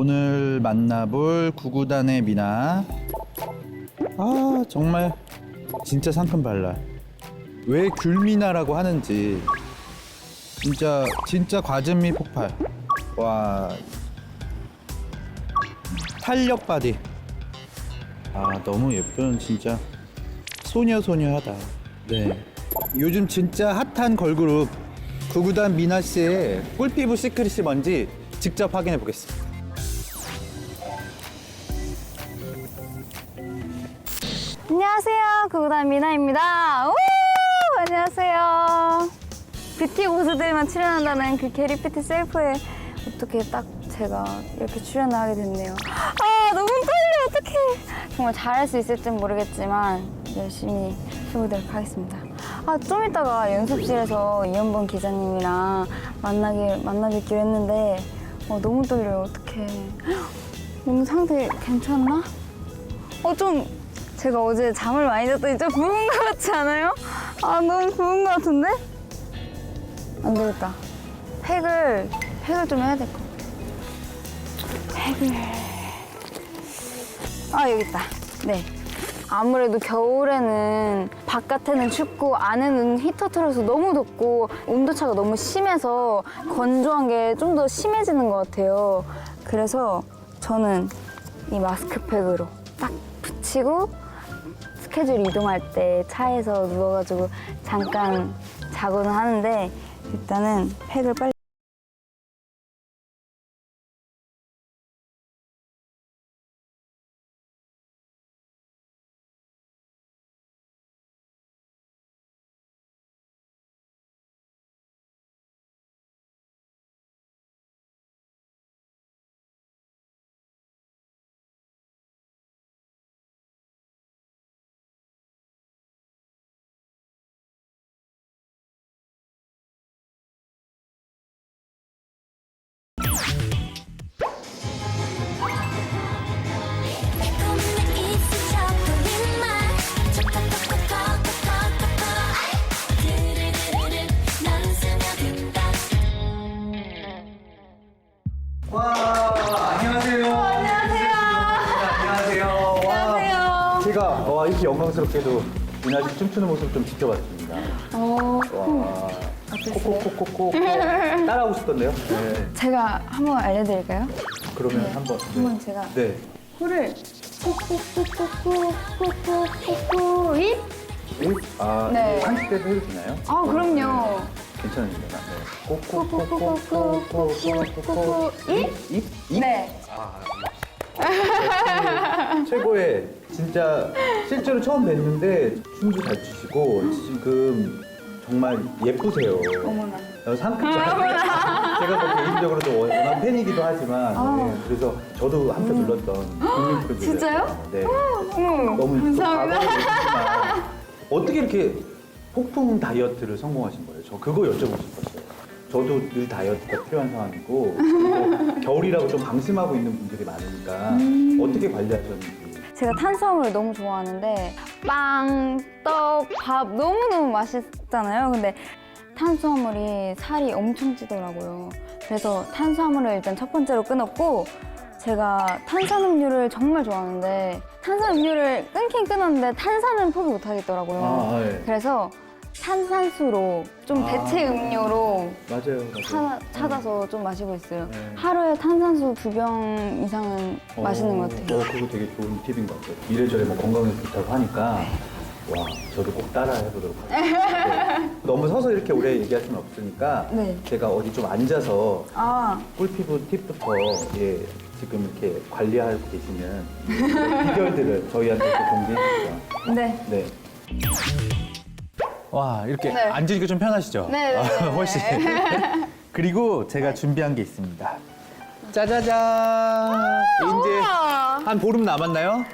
오늘 만나볼 구구단의 미나. 아 정말 진짜 상큼 발랄. 왜 귤미나라고 하는지 진짜 진짜 과즙미 폭발. 와 탄력 바디. 아 너무 예쁜 진짜 소녀 소녀하다. 네. 요즘 진짜 핫한 걸그룹 구구단 미나 씨의 꿀피부 시크릿이 뭔지 직접 확인해 보겠습니다. 구구단 미나입니다. 우! 안녕하세요. 뷰티 고수들만 출연한다는 그 게리피티 셀프에 어떻게 딱 제가 이렇게 출연을 하게 됐네요. 아, 너무 떨려. 어떡해. 정말 잘할 수 있을진 모르겠지만 열심히 해보도록 하겠습니다. 아, 좀 이따가 연습실에서 이현범 기자님이랑 만나기, 만나뵙기로 했는데 어, 너무 떨려요. 어떡해. 몸 상태 괜찮나? 어, 좀 제가 어제 잠을 많이 잤더니 좀 부은 것 같지 않아요? 아, 너무 부은 것 같은데? 안 되겠다. 팩을, 팩을 좀 해야 될 것 같아. 팩을. 아, 여기 있다. 네. 아무래도 겨울에는 바깥에는 춥고 안에는 히터 틀어서 너무 덥고 온도차가 너무 심해서 건조한 게 좀 더 심해지는 것 같아요. 그래서 저는 이 마스크팩으로 딱 붙이고 스케줄 이동할 때 차에서 누워가지고 잠깐 자고는 하는데 일단은 팩을 빨리 제가 와, 이렇게 영광스럽게도 미나 씨 춤추는 모습 좀 지켜봤습니다. 어, 와 코코코코코 따라하고 싶던데요? 네. 제가 한번 알려드릴까요? 그러면 한번 네. 한번 제가 네. 코를 꾹꾹꾹꾹꾹꾹꾹꾹꾹 잇! 아 네. 한식 때도 해도 되나요? 아 그럼요. 괜찮습니다. 네. 꾹꾹꾹꾹꾹꾹꾹꾹꾹 잇! 입? 입? 네. 최고의 진짜 실제로 처음 뵀는데 춤도 잘 추시고 지금 정말 예쁘세요. 어머나. 어, 상큼 제가 뭐 개인적으로 도 워낙 팬이기도 하지만 네, 그래서 저도 한표 눌렀던 국민 프로듀서 진짜요? 네. 너무 좀 감사합니다. 어떻게 이렇게 폭풍 다이어트를 성공하신 거예요? 저 그거 여쭤보고 싶었어요. 저도 늘 다이어트가 필요한 상황이고 그리고 겨울이라고 좀 방심하고 있는 분들이 많으니까 음. 어떻게 관리하셨는지. 제가 탄수화물을 너무 좋아하는데 빵, 떡, 밥 너무너무 맛있잖아요. 근데 탄수화물이 살이 엄청 찌더라고요. 그래서 탄수화물을 일단 첫 번째로 끊었고 제가 탄산음료를 정말 좋아하는데 탄산음료를 끊긴 끊었는데 탄산은 포기 못 하겠더라고요. 아, 예. 그래서 탄산수로 좀 아. 대체 음료로 맞아요, 맞아요. 차, 찾아서 좀 마시고 있어요. 네. 하루에 탄산수 두 병 이상은 마시는 것 같아요. 어, 그거 되게 좋은 팁인 것 같아요. 이래저래 뭐 건강에 좋다고 하니까 와, 저도 꼭 따라 해보도록 하겠습니다. 네. 너무 서서 이렇게 오래 얘기할 수는 없으니까 네. 제가 어디 좀 앉아서 아, 꿀피부 팁부터 예, 지금 이렇게 관리하고 계시는 이 비결들을 저희한테 또 공개해 주세요. 네. 네. 와 이렇게 네. 앉으니까 좀 편하시죠? 네, 네, 아, 네, 네. 훨씬. 그리고 제가 준비한 게 있습니다. 짜자잔. 이제 우와. 한 보름 남았나요?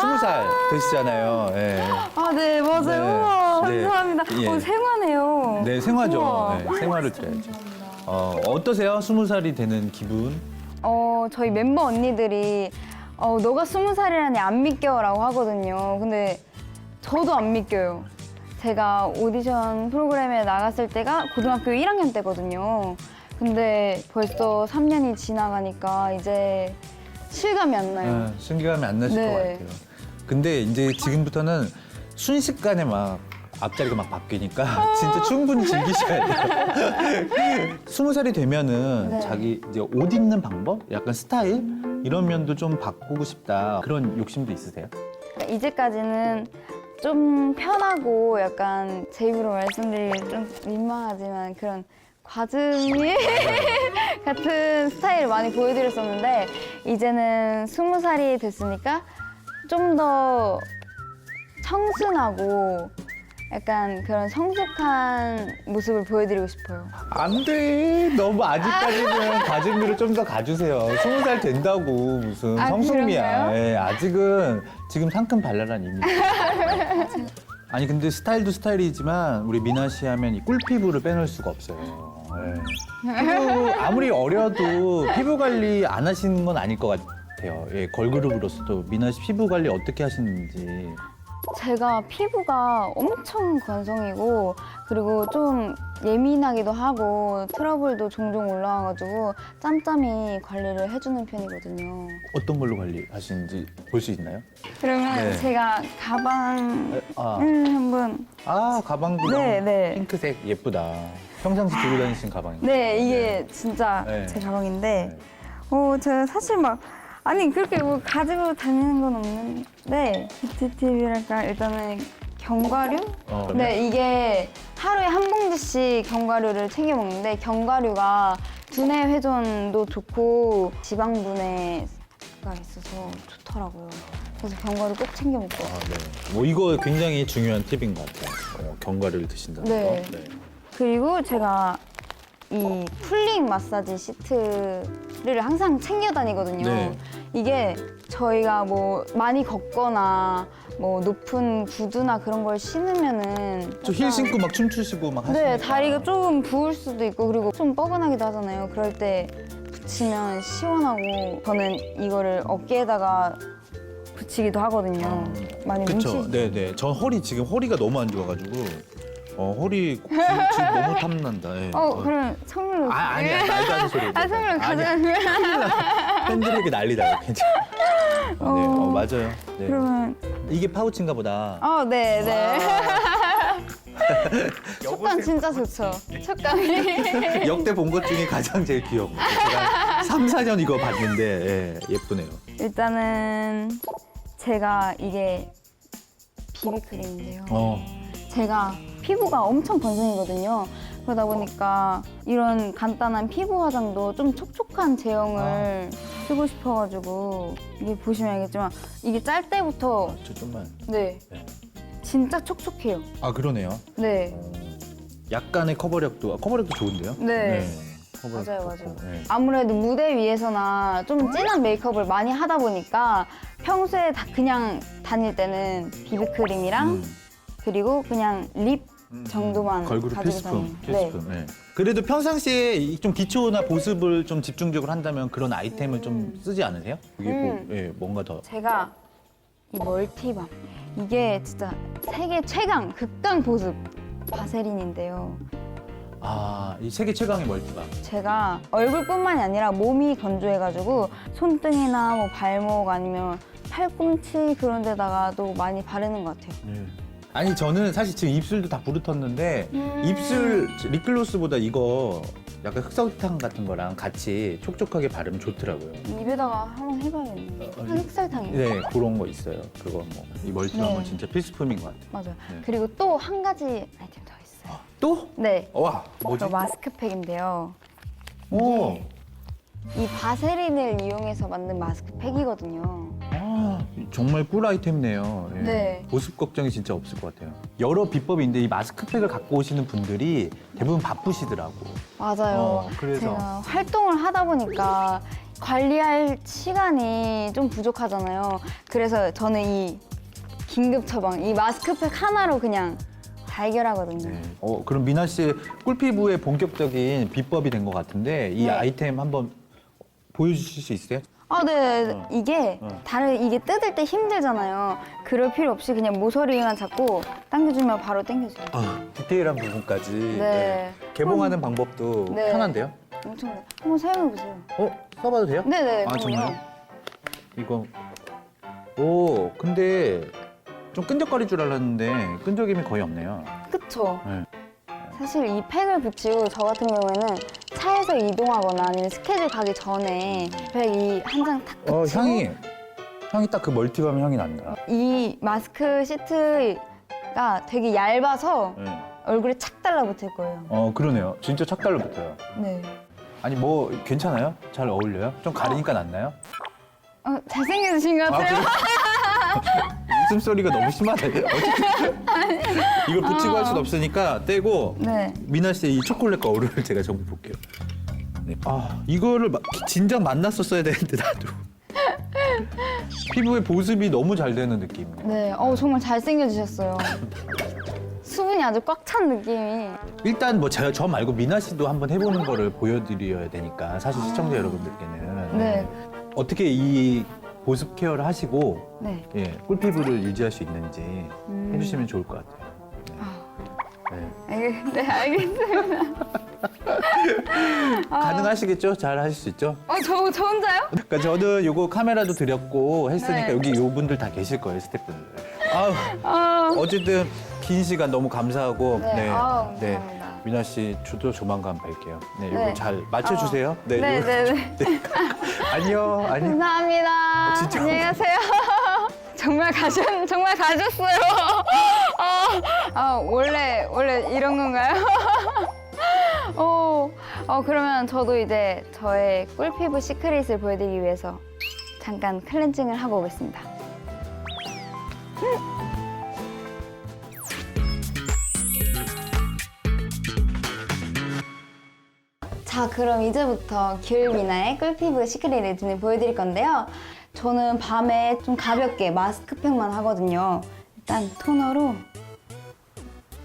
스무 살 되시잖아요. 예. 아, 네, 맞아요. 네. 우와, 네. 감사합니다. 예. 어, 생화네요. 네, 생화죠. 우와. 네, 생화를 드려야죠. 어, 어떠세요? 스무 살이 되는 기분? 어, 저희 멤버 언니들이 어, 너가 스무 살이라니 안 믿겨라고 하거든요. 근데 저도 안 믿겨요. 제가 오디션 프로그램에 나갔을 때가 고등학교 1학년 때거든요. 근데 벌써 3년이 지나가니까 이제 실감이 안 나요. 네, 신기감이 안 나실 네. 것 같아요. 근데 이제 지금부터는 순식간에 막 앞자리가 막 바뀌니까 진짜 충분히 즐기셔야 돼요. 스무 살이 되면은 네. 자기 이제 옷 입는 방법, 약간 스타일 이런 면도 좀 바꾸고 싶다 그런 욕심도 있으세요? 그러니까 이제까지는 좀 편하고 약간 제 입으로 말씀드리기 좀 민망하지만 그런 과즙이 같은 스타일을 많이 보여드렸었는데 이제는 스무 살이 됐으니까 좀 더 청순하고 약간 그런 성숙한 모습을 보여드리고 싶어요. 안 돼. 너무 아직까지는 가증미를 좀 더 가주세요. 스무 살 된다고 무슨 아, 성숙미야. 그런가요? 예, 아직은 지금 상큼 발랄한 이미. 아니 근데 스타일도 스타일이지만 우리 미나 씨 하면 이 꿀피부를 빼놓을 수가 없어요. 예. 피부 아무리 어려도 피부 관리 안 하시는 건 아닐 것 같아요. 예, 걸그룹으로서도 미나 씨 피부 관리 어떻게 하시는지. 제가 피부가 엄청 건성이고 그리고 좀 예민하기도 하고 트러블도 종종 올라와가지고 짬짬이 관리를 해주는 편이거든요. 어떤 걸로 관리하시는지 볼 수 있나요? 그러면 네. 제가 가방을 아, 한번 아 가방도 네, 네. 핑크색 예쁘다. 평상시 들고 다니시는 가방인가요? 네 이게 진짜 네. 제 가방인데 네. 어 제가 사실 막 아니 그렇게 뭐 가지고 다니는 건 없는 데 비트팁이랄까 일단은 견과류? 어, 네 이게 하루에 한 봉지씩 견과류를 챙겨 먹는데 견과류가 두뇌 회전도 좋고 지방 분해가 있어서 좋더라고요. 그래서 견과류 꼭 챙겨 먹고. 아, 네. 뭐 이거 굉장히 중요한 팁인 것 같아요. 어, 견과류를 드신다는 네. 거. 네. 그리고 제가 이 쿨링 마사지 시트를 항상 챙겨 다니거든요. 네. 이게 저희가 뭐 많이 걷거나 뭐 높은 구두나 그런 걸 신으면은 저 힐 약간 신고 막 춤추시고 막 하시니까. 네, 다리가 조금 부을 수도 있고 그리고 좀 뻐근하기도 하잖아요. 그럴 때 붙이면 시원하고 저는 이거를 어깨에다가 붙이기도 하거든요. 많이 그쵸. 뭉치. 네네. 전 허리 지금 허리가 너무 안 좋아가지고 어 허리 지금 너무 탐난다. 예. 어, 그럼 선물로. 아 아니야 말도 안 되는 소리. 아, 선물로. 가져가면. 팬들에게 난리다. 괜찮아. 어, 네. 어, 맞아요. 네. 그러면. 이게 파우치인가 보다. 어, 네, 네. 아. 촉감 진짜 좋죠. 촉감이. 역대 본 것 중에 가장 제일 귀여워. 제가 3, 4년 이거 봤는데 예, 예쁘네요. 일단은 제가 이게 비비크림인데요. 어. 제가 피부가 엄청 건성이거든요. 그러다 보니까 이런 간단한 피부 화장도 좀 촉촉한 제형을 쓰고 싶어가지고 이게 보시면 알겠지만 이게 짤 때부터 저 좀만. 네 네. 진짜 촉촉해요. 아 그러네요. 네 어, 약간의 커버력도 아, 커버력도 좋은데요? 네. 커버력도 맞아요, 좋고, 맞아요. 네. 아무래도 무대 위에서나 좀 진한 메이크업을 많이 하다 보니까 평소에 다 그냥 다닐 때는 비비크림이랑 음. 그리고 그냥 립 정도만 걸그룹 가지고 필수품. 다녀요. 필수품. 네. 그래도 평상시에 이좀 기초나 보습을 좀 집중적으로 한다면 그런 아이템을 좀 쓰지 않으세요? 이게 뭐, 음. 예, 뭔가 더. 제가 이 멀티밤 이게 진짜 세계 최강 극강 보습 바세린인데요. 아, 이 세계 최강의 멀티밤. 제가 얼굴뿐만이 아니라 몸이 건조해가지고 손등이나 뭐 발목 아니면 팔꿈치 그런 데다가도 많이 바르는 것 같아요. 네. 아니 저는 사실 지금 입술도 다 부르텄는데 음. 입술 립글로스보다 이거 약간 흑설탕 같은 거랑 같이 촉촉하게 바르면 좋더라고요. 입에다가 한번 해봐야겠네요. 어, 한 흑설탕이요. 네, 그런 거 있어요. 그거 뭐 이 멀티밤은 네. 진짜 필수품인 것 같아요. 맞아요. 네. 그리고 또 한 가지 아이템 더 있어요. 또? 네. 와, 뭐지? 저 마스크팩인데요. 오, 이 바세린을 이용해서 만든 마스크팩이거든요. 아, 정말 꿀 아이템이네요. 예. 네. 보습 걱정이 진짜 없을 것 같아요. 여러 비법인데 이 마스크팩을 갖고 오시는 분들이 대부분 바쁘시더라고. 맞아요. 어, 그래서. 제가 활동을 하다 보니까 관리할 시간이 좀 부족하잖아요. 그래서 저는 이 긴급 처방, 이 마스크팩 하나로 그냥 다 해결하거든요. 네. 어, 그럼 미나 씨의 꿀피부의 본격적인 비법이 된 것 같은데 이 네. 아이템 한번 보여주실 수 있어요? 아, 네. 어. 이게 어. 다른 이게 뜯을 때 힘들잖아요. 그럴 필요 없이 그냥 모서리만 잡고 당겨주면 바로 당겨져요. 아, 디테일한 부분까지 네. 개봉하는 방법도 네. 편한데요? 엄청 한번 사용해 보세요. 어? 써봐도 돼요? 네 네. 아 그럼요. 정말요? 이거 오 근데 좀 끈적거릴 줄 알았는데 끈적임이 거의 없네요. 그쵸. 네. 사실 이 팩을 붙이고 저 같은 경우에는 차에서 이동하거나 아니면 스케줄 가기 전에 팩이한장탁 붙이고 어 향이 향이 딱 그 멀티감 향이 난다. 이 마스크 시트가 되게 얇아서 네. 얼굴에 착 달라붙을 거예요. 어 그러네요. 진짜 착 달라붙어요. 네. 아니 뭐 괜찮아요? 잘 어울려요? 좀 가리니까 낫나요? 어, 잘생겨주신 것 같아요. 웃음 소리가 너무 심하네. 어쨌든 이걸 붙이고 할 수는 없으니까 떼고 네. 미나 씨의 이 초콜릿 거울을 제가 좀 볼게요. 네. 아 이거를 마- 진작 만났었어야 되는데 나도 피부의 보습이 너무 잘 되는 느낌이에요. 네. 어, 정말 잘생겨주셨어요. 수분이 아주 꽉 찬 느낌이. 일단 뭐 제가 저 말고 미나 씨도 한번 해보는 거를 보여드려야 되니까 사실 시청자 여러분들께는 네. 어떻게 이 보습 케어를 하시고 네. 예, 꿀피부를 유지할 수 있는지 음. 해주시면 좋을 것 같아요. 네. 알겠, 네, 알겠습니다. 아. 가능하시겠죠? 잘 하실 수 있죠? 어, 저, 저 혼자요? 그러니까 저는 요거 카메라도 드렸고 했으니까 네. 여기 요 분들 다 계실 거예요 스태프분들. 아우 아, 어쨌든 긴 시간 너무 감사하고 네, 아우, 감사합니다. 미나 씨 저도 조만간 뵐게요. 네, 요거 네. 잘 맞춰 주세요. 네, 네, 요거- 네, 네. 안녕, 안녕. 감사합니다. 진짜 안녕히 가세요. 정말 가셨, 정말 가셨어요. 아, 아, 원래, 원래 이런 건가요? 어, 어, 그러면 저도 이제 저의 꿀피부 시크릿을 보여드리기 위해서 잠깐 클렌징을 하고 오겠습니다. 자, 그럼 이제부터 귤미나의 꿀피부 시크릿 루틴을 보여드릴 건데요. 저는 밤에 좀 가볍게 마스크팩만 하거든요. 일단 토너로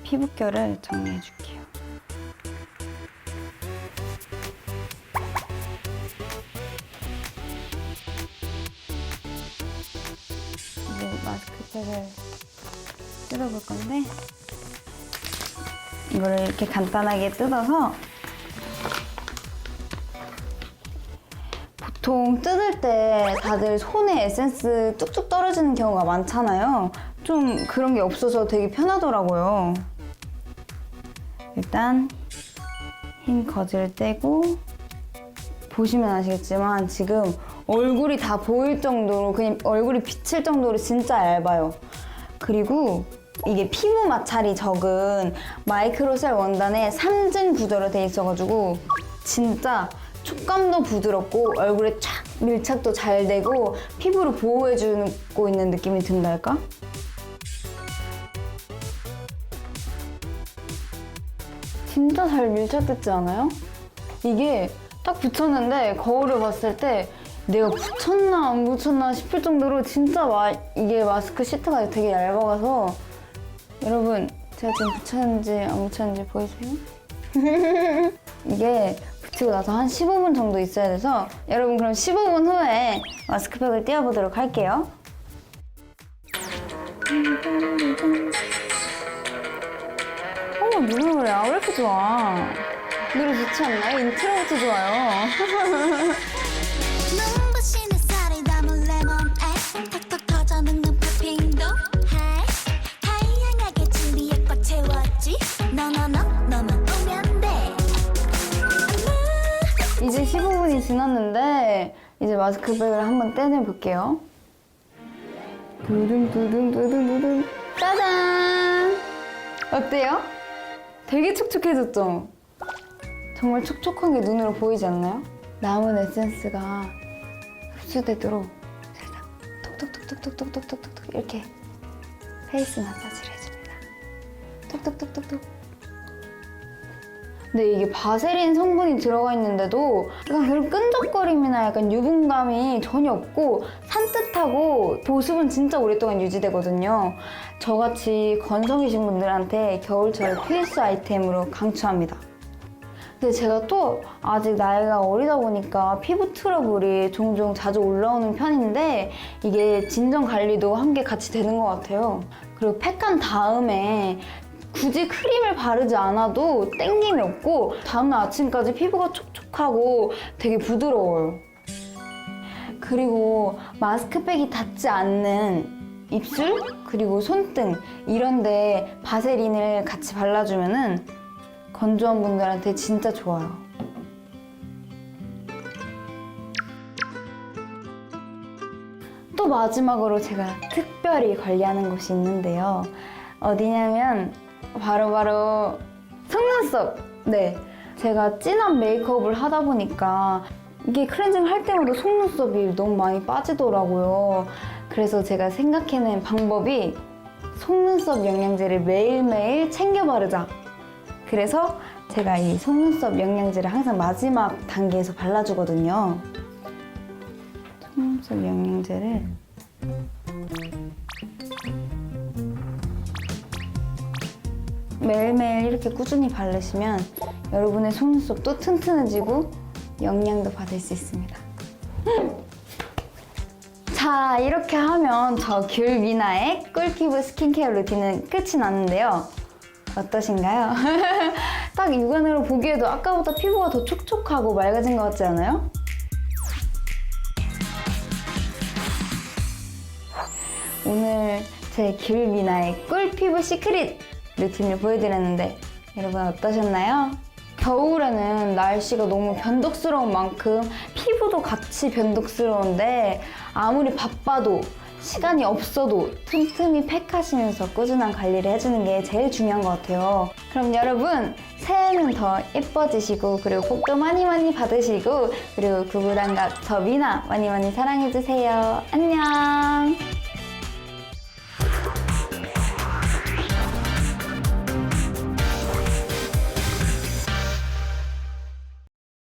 피부결을 정리해 줄게요. 이제 마스크팩을 뜯어볼 건데 이거를 이렇게 간단하게 뜯어서 보통 뜯을 때 다들 손에 에센스 뚝뚝 떨어지는 경우가 많잖아요. 좀 그런 게 없어서 되게 편하더라고요. 일단 흰 거즈를 떼고 보시면 아시겠지만 지금 얼굴이 다 보일 정도로 그냥 얼굴이 비칠 정도로 진짜 얇아요. 그리고 이게 피부 마찰이 적은 마이크로셀 원단의 3중 구조로 돼 있어가지고 진짜 촉감도 부드럽고 얼굴에 촥 밀착도 잘 되고 피부를 보호해주고 있는 느낌이 든달까? 진짜 잘 밀착됐지 않아요? 이게 딱 붙였는데 거울을 봤을 때 내가 붙였나 안 붙였나 싶을 정도로 진짜 마, 이게 마스크 시트가 되게 얇아가서 여러분 제가 지금 붙였는지 안 붙였는지 보이세요? 이게 붙이고 나서 한 15분 정도 있어야 돼서 여러분 그럼 15분 후에 마스크팩을 띄워보도록 할게요. 어 노래 왜 이렇게 좋아? 노래 좋지 않나요? 인트로부터 좋아요. 이제 마스크팩을 한번 떼내 볼게요. 두둥 두둥 두둥 두둥 짜잔! 어때요? 되게 촉촉해졌죠? 정말 촉촉한 게 눈으로 보이지 않나요? 남은 에센스가 흡수되도록 살짝 톡톡톡톡톡톡톡톡톡 이렇게 페이스 마사지를 해줍니다. 톡톡톡톡톡 근데 이게 바세린 성분이 들어가 있는데도 약간 그런 끈적거림이나 약간 유분감이 전혀 없고 산뜻하고 보습은 진짜 오랫동안 유지되거든요. 저같이 건성이신 분들한테 겨울철 필수 아이템으로 강추합니다. 근데 제가 또 아직 나이가 어리다 보니까 피부 트러블이 종종 자주 올라오는 편인데 이게 진정 관리도 함께 같이 되는 것 같아요. 그리고 팩한 다음에 굳이 크림을 바르지 않아도 땡김이 없고 다음날 아침까지 피부가 촉촉 촉촉하고 되게 부드러워요. 그리고 마스크팩이 닿지 않는 입술 그리고 손등 이런데 바세린을 같이 발라주면은 건조한 분들한테 진짜 좋아요. 또 마지막으로 제가 특별히 관리하는 곳이 있는데요. 어디냐면 바로바로 속눈썹. 네. 제가 진한 메이크업을 하다 보니까 이게 클렌징 할 때마다 속눈썹이 너무 많이 빠지더라고요. 그래서 제가 생각해낸 방법이 속눈썹 영양제를 매일매일 챙겨 바르자. 그래서 제가 이 속눈썹 영양제를 항상 마지막 단계에서 발라주거든요. 속눈썹 영양제를 매일매일 이렇게 꾸준히 바르시면 여러분의 속눈썹도 튼튼해지고 영양도 받을 수 있습니다. 자, 이렇게 하면 저 귤 미나의 꿀피부 스킨케어 루틴은 끝이 났는데요. 어떠신가요? 딱 육안으로 보기에도 아까보다 피부가 더 촉촉하고 맑아진 것 같지 않아요? 오늘 제 귤미나의 꿀피부 시크릿 루틴을 보여드렸는데 여러분 어떠셨나요? 겨울에는 날씨가 너무 변덕스러운 만큼 피부도 같이 변덕스러운데 아무리 바빠도 시간이 없어도 틈틈이 팩하시면서 꾸준한 관리를 해주는 게 제일 중요한 것 같아요. 그럼 여러분 새해는 더 예뻐지시고 그리고 복도 많이 많이 받으시고 그리고 구구단과 저 미나 많이 많이 사랑해주세요. 안녕.